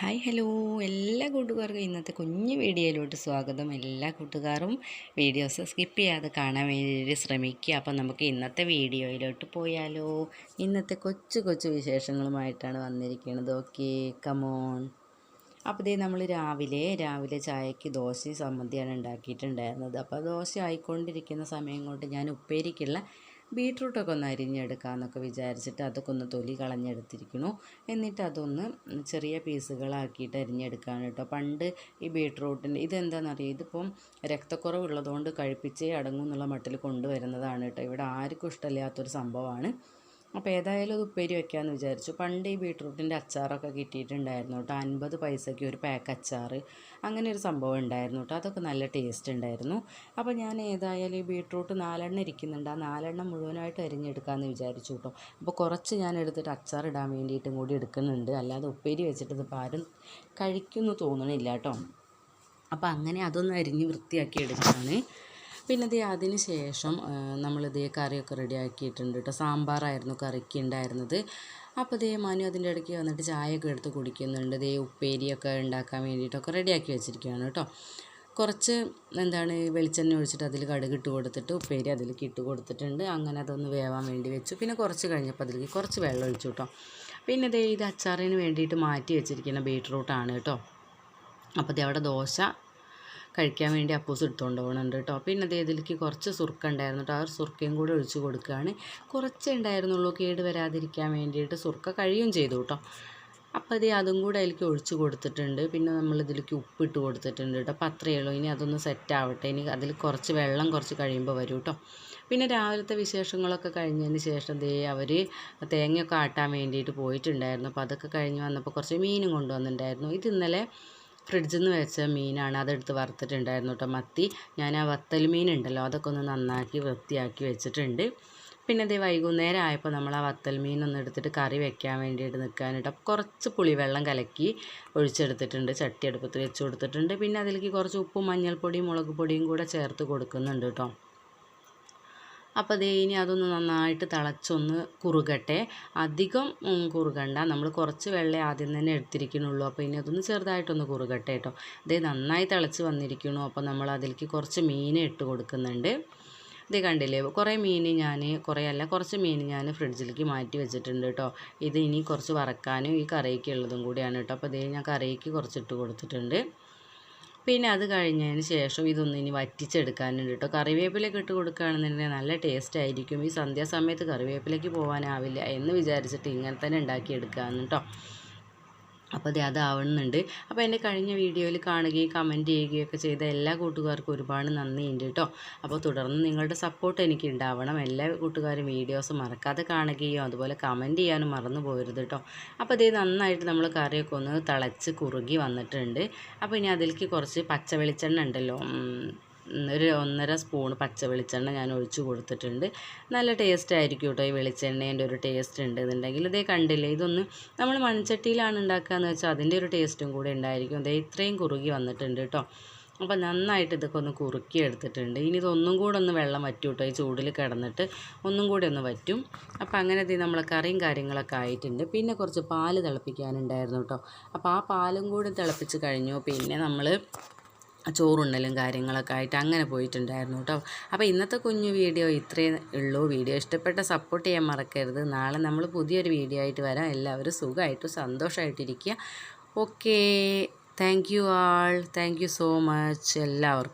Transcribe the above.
Hi hello. എല്ലാ കൂട്ടുകാർക്കും ഇന്നത്തെ കുഞ്ഞു വീഡിയോയിലോട്ട് സ്വാഗതം. എല്ലാ കൂട്ടുകാരും വീഡിയോസ് സ്കിപ്പ് ചെയ്യാതെ കാണാൻ വേണ്ടി ശ്രമിക്കുക. അപ്പം നമുക്ക് ഇന്നത്തെ വീഡിയോയിലോട്ട് പോയാലോ. ഇന്നത്തെ കൊച്ചു കൊച്ചു വിശേഷങ്ങളുമായിട്ടാണ് വന്നിരിക്കുന്നത്. ഓക്കെ കമോൺ അപ്പോൾ ഇതേ നമ്മൾ രാവിലെ രാവിലെ ചായക്ക് ദോശയും സമ്മതിയാണ് ഉണ്ടാക്കിയിട്ടുണ്ടായിരുന്നത്. അപ്പോൾ ദോശ ആയിക്കൊണ്ടിരിക്കുന്ന സമയം കൊണ്ട് ഞാൻ ഉപ്പേരിക്കുള്ള ബീട്രൂട്ടൊക്കെ ഒന്ന് അരിഞ്ഞെടുക്കാമെന്നൊക്കെ വിചാരിച്ചിട്ട് അതൊക്കെ ഒന്ന് തൊലി കളഞ്ഞെടുത്തിരിക്കണു എന്നിട്ട് അതൊന്ന് ചെറിയ പീസുകളാക്കിയിട്ട് അരിഞ്ഞെടുക്കുകയാണ് കേട്ടോ. പണ്ട് ഈ ബീട്രൂട്ടിന്റെ ഇതെന്താണെന്നറിയാം ഇതിപ്പം രക്തക്കുറവുള്ളതുകൊണ്ട് കഴിപ്പിച്ചേ അടങ്ങും എന്നുള്ള മട്ടിൽ കൊണ്ടുവരുന്നതാണ് കേട്ടോ. ഇവിടെ ആർക്കും ഇഷ്ടമില്ലാത്തൊരു സംഭവമാണ്. അപ്പോൾ ഏതായാലും അത് ഉപ്പേരി വെക്കാമെന്ന് വിചാരിച്ചു. പണ്ട് ഈ ബീട്രൂട്ടിന്റെ അച്ചാറൊക്കെ കിട്ടിയിട്ടുണ്ടായിരുന്നു കേട്ടോ. അൻപത് പൈസയ്ക്ക് ഒരു പാക്ക് അച്ചാർ അങ്ങനെ ഒരു സംഭവം ഉണ്ടായിരുന്നു കേട്ടോ. അതൊക്കെ നല്ല ടേസ്റ്റ് ഉണ്ടായിരുന്നു. അപ്പോൾ ഞാൻ ഏതായാലും ഈ ബീട്രൂട്ട് നാലെണ്ണം ഇരിക്കുന്നുണ്ട്. ആ നാലെണ്ണം മുഴുവനായിട്ട് അരിഞ്ഞെടുക്കാമെന്ന് വിചാരിച്ചു കേട്ടോ. അപ്പോൾ കുറച്ച് ഞാൻ എടുത്തിട്ട് അച്ചാർ ഇടാൻ വേണ്ടിയിട്ടും കൂടി എടുക്കുന്നുണ്ട്. അല്ലാതെ ഉപ്പേരി വെച്ചിട്ട് ഇത് ആരും കഴിക്കുമെന്ന് തോന്നണില്ല കേട്ടോ. അപ്പോൾ അങ്ങനെ അതൊന്ന് അരിഞ്ഞ് വൃത്തിയാക്കി എടുക്കുകയാണ് പിന്നെ ഇത് അതിന് ശേഷം നമ്മളിത് കറിയൊക്കെ റെഡി ആക്കിയിട്ടുണ്ട് കേട്ടോ സാമ്പാറായിരുന്നു കറിക്ക് ഉണ്ടായിരുന്നത് അപ്പോൾ ദേ മനു അതിന്റെ ഇടയ്ക്ക് വന്നിട്ട് ചായയൊക്കെ എടുത്ത് കുടിക്കുന്നുണ്ട്. ദേ ഉപ്പേരിയൊക്കെ ഉണ്ടാക്കാൻ വേണ്ടിയിട്ടൊക്കെ റെഡിയാക്കി വെച്ചിരിക്കുകയാണ് കേട്ടോ കുറച്ച് എന്താണ് വെളിച്ചെണ്ണ ഒഴിച്ചിട്ട് അതിൽ കടുക് ഇട്ട് കൊടുത്തിട്ട് ഉപ്പേരി അതിലേക്ക് ഇട്ട് കൊടുത്തിട്ടുണ്ട്. അങ്ങനെ അതൊന്ന് വേവാൻ വേണ്ടി വെച്ചു. പിന്നെ കുറച്ച് കഴിഞ്ഞപ്പോൾ അതിലേക്ക് കുറച്ച് വെള്ളം ഒഴിച്ചു കേട്ടോ പിന്നെ ദേ ഇത് അച്ചാറിന് വേണ്ടിയിട്ട് മാറ്റി വെച്ചിരിക്കുന്ന ബീട്രൂട്ടാണ് കേട്ടോ അപ്പോൾ അവിടെ ദോശ കഴിക്കാൻ വേണ്ടി അപ്പൂസ് എടുത്തുകൊണ്ട് പോകുന്നുണ്ട് കേട്ടോ പിന്നെ അതേ ഇതിലേക്ക് കുറച്ച് സുർക്ക ഉണ്ടായിരുന്നു കേട്ടോ ആ ഒരു സുർക്കയും കൂടെ ഒഴിച്ച് കൊടുക്കുകയാണ് കുറച്ചേ ഉണ്ടായിരുന്നുള്ളൂ. കേട് വരാതിരിക്കാൻ വേണ്ടിയിട്ട് സുർക്ക കഴിയും ചെയ്തു കേട്ടോ അപ്പോൾ അതേ അതും കൂടെ അതിലേക്ക് ഒഴിച്ച് കൊടുത്തിട്ടുണ്ട്. പിന്നെ നമ്മൾ ഇതിലേക്ക് ഉപ്പിട്ട് കൊടുത്തിട്ടുണ്ട് കേട്ടോ അപ്പോൾ അത്രയേ ഉള്ളൂ. ഇനി അതൊന്ന് സെറ്റ് ആവട്ടെ. ഇനി അതിൽ കുറച്ച് വെള്ളം കുറച്ച് കഴിയുമ്പോൾ വരും കേട്ടോ പിന്നെ രാവിലത്തെ വിശേഷങ്ങളൊക്കെ കഴിഞ്ഞതിന് ശേഷം ദേ അവർ തേങ്ങയൊക്കെ ആട്ടാൻ വേണ്ടിയിട്ട് പോയിട്ടുണ്ടായിരുന്നു. അപ്പോൾ അതൊക്കെ കഴിഞ്ഞ് വന്നപ്പോൾ കുറച്ച് മീനും കൊണ്ടുവന്നിട്ടുണ്ടായിരുന്നു. ഇത് ഇന്നലെ ഫ്രിഡ്ജിൽ നിന്ന് വെച്ച മീനാണ് അതെടുത്ത് വറുത്തിട്ടുണ്ടായിരുന്നു കേട്ടോ മത്തി ഞാൻ ആ വത്തൽ മീൻ ഉണ്ടല്ലോ അതൊക്കെ ഒന്ന് നന്നാക്കി വൃത്തിയാക്കി വെച്ചിട്ടുണ്ട്. പിന്നെ അതേ വൈകുന്നേരം ആയപ്പോൾ നമ്മൾ ആ വത്തൽ മീൻ ഒന്ന് എടുത്തിട്ട് കറി വെക്കാൻ വേണ്ടിയിട്ട് നിൽക്കാനായിട്ട് അപ്പോൾ കുറച്ച് പുളിവെള്ളം കലക്കി ഒഴിച്ചെടുത്തിട്ടുണ്ട് ചട്ടി അടുപ്പത്ത് വെച്ച് കൊടുത്തിട്ടുണ്ട്. പിന്നെ അതിലേക്ക് കുറച്ച് ഉപ്പും മഞ്ഞൾപ്പൊടിയും മുളക് പൊടിയും കൂടെ ചേർത്ത് കൊടുക്കുന്നുണ്ട് കേട്ടോ അപ്പോൾ ദേ ഇനി അതൊന്ന് നന്നായിട്ട് തിളച്ചൊന്ന് കുറുകട്ടെ. അധികം കുറുകണ്ട. നമ്മൾ കുറച്ച് വെള്ളം ആദ്യം തന്നെ എടുത്തിരിക്കണുള്ളൂ അപ്പോൾ ഇനി അതൊന്ന് ചെറുതായിട്ടൊന്ന് കുറുകട്ടെ കേട്ടോ ദേ നന്നായി തിളച്ച് വന്നിരിക്കുന്നു. അപ്പോൾ നമ്മൾ അതിലേക്ക് കുറച്ച് മീൻ ഇട്ട് കൊടുക്കുന്നുണ്ട്. ഇത് കണ്ടില്ലേ കുറേ മീൻ ഞാൻ കുറേ അല്ല കുറച്ച് മീൻ ഞാൻ ഫ്രിഡ്ജിലേക്ക് മാറ്റി വെച്ചിട്ടുണ്ട് കേട്ടോ ഇത് ഇനി കുറച്ച് വറക്കാനും ഈ കറിക്ക് ഉള്ളതും കൂടിയാണ് കേട്ടോ അപ്പോൾ ഇതേ ഞാൻ കറിക്ക് കുറച്ചിട്ട് കൊടുത്തിട്ടുണ്ട്. പിന്നെ അത് കഴിഞ്ഞതിന് ശേഷം ഇതൊന്ന് ഇനി വറ്റിച്ചെടുക്കാനുണ്ട് കേട്ടോ കറിവേപ്പിലൊക്കെ ഇട്ട് കൊടുക്കുകയാണെന്നുണ്ടെങ്കിൽ നല്ല ടേസ്റ്റ് ആയിരിക്കും. ഈ സന്ധ്യാസമയത്ത് കറിവേപ്പിലേക്ക് പോകാനാവില്ല എന്ന് വിചാരിച്ചിട്ട് ഇങ്ങനെ തന്നെ ഉണ്ടാക്കിയെടുക്കാമെന്ന് കേട്ടോ അപ്പോൾ അത് അതാവുന്നുണ്ട്. അപ്പോൾ എന്റെ കഴിഞ്ഞ വീഡിയോയിൽ കാണുകയും കമന്റ് ചെയ്യുകയൊക്കെ ചെയ്ത എല്ലാ കൂട്ടുകാർക്കും ഒരുപാട് നന്ദിയുണ്ട് കേട്ടോ അപ്പോൾ തുടർന്ന് നിങ്ങളുടെ സപ്പോർട്ട് എനിക്ക് ഉണ്ടാവണം. എല്ലാ കൂട്ടുകാരും വീഡിയോസ് മറക്കാതെ കാണുകയും അതുപോലെ കമന്റ് ചെയ്യാനും മറന്നു പോകരുത് കേട്ടോ അപ്പോൾ ഇതേ നന്നായിട്ട് നമ്മൾ കറിയൊക്കെ ഒന്ന് തിളച്ച് കുറുകി വന്നിട്ടുണ്ട്. അപ്പോൾ ഇനി അതിലേക്ക് കുറച്ച് പച്ച വെളിച്ചെണ്ണ ഉണ്ടല്ലോ ഒരു ഒന്നര സ്പൂൺ പച്ച വെളിച്ചെണ്ണ ഞാൻ ഒഴിച്ചു കൊടുത്തിട്ടുണ്ട്. നല്ല ടേസ്റ്റ് ആയിരിക്കും കേട്ടോ ഈ വെളിച്ചെണ്ണേന്റെ ഒരു ടേസ്റ്റ് ഉണ്ട് എന്നുണ്ടെങ്കിൽ ഇതേ കണ്ടില്ലേ ഇതൊന്ന് നമ്മൾ മൺചട്ടിയിലാണ് ഉണ്ടാക്കുകയെന്ന് വെച്ചാൽ അതിന്റെ ഒരു ടേസ്റ്റും കൂടെ ഉണ്ടായിരിക്കും. ഇതേ ഇത്രയും കുറുകി വന്നിട്ടുണ്ട് കേട്ടോ അപ്പോൾ നന്നായിട്ട് ഇതൊക്കെ ഒന്ന് കുറുക്കി എടുത്തിട്ടുണ്ട്. ഇനി ഇതൊന്നും കൂടെ ഒന്ന് വെള്ളം വറ്റും കേട്ടോ ഈ ചൂടിൽ കിടന്നിട്ട് ഒന്നും കൂടെ ഒന്ന് വറ്റും. അപ്പോൾ അങ്ങനെ നമ്മൾ കറിയും കാര്യങ്ങളൊക്കെ ആയിട്ടുണ്ട്. പിന്നെ കുറച്ച് പാൽ തിളപ്പിക്കാനുണ്ടായിരുന്നു കേട്ടോ അപ്പോൾ ആ പാലും കൂടി തിളപ്പിച്ച് കഴിഞ്ഞു. പിന്നെ നമ്മൾ ചോറുണ്ണലും കാര്യങ്ങളൊക്കെ ആയിട്ട് അങ്ങനെ പോയിട്ടുണ്ടായിരുന്നു കേട്ടോ. അപ്പോൾ ഇന്നത്തെ കുഞ്ഞു വീഡിയോ ഇത്രയേ ഉള്ളൂ. വീഡിയോ ഇഷ്ടപ്പെട്ട സപ്പോർട്ട് ചെയ്യാൻ മറക്കരുത്. നാളെ നമ്മൾ പുതിയൊരു വീഡിയോ ആയിട്ട് വരാം. എല്ലാവരും സുഖമായിട്ടും സന്തോഷമായിട്ടിരിക്കുക. Okay thank you all thank you so much എല്ലാവർക്കും.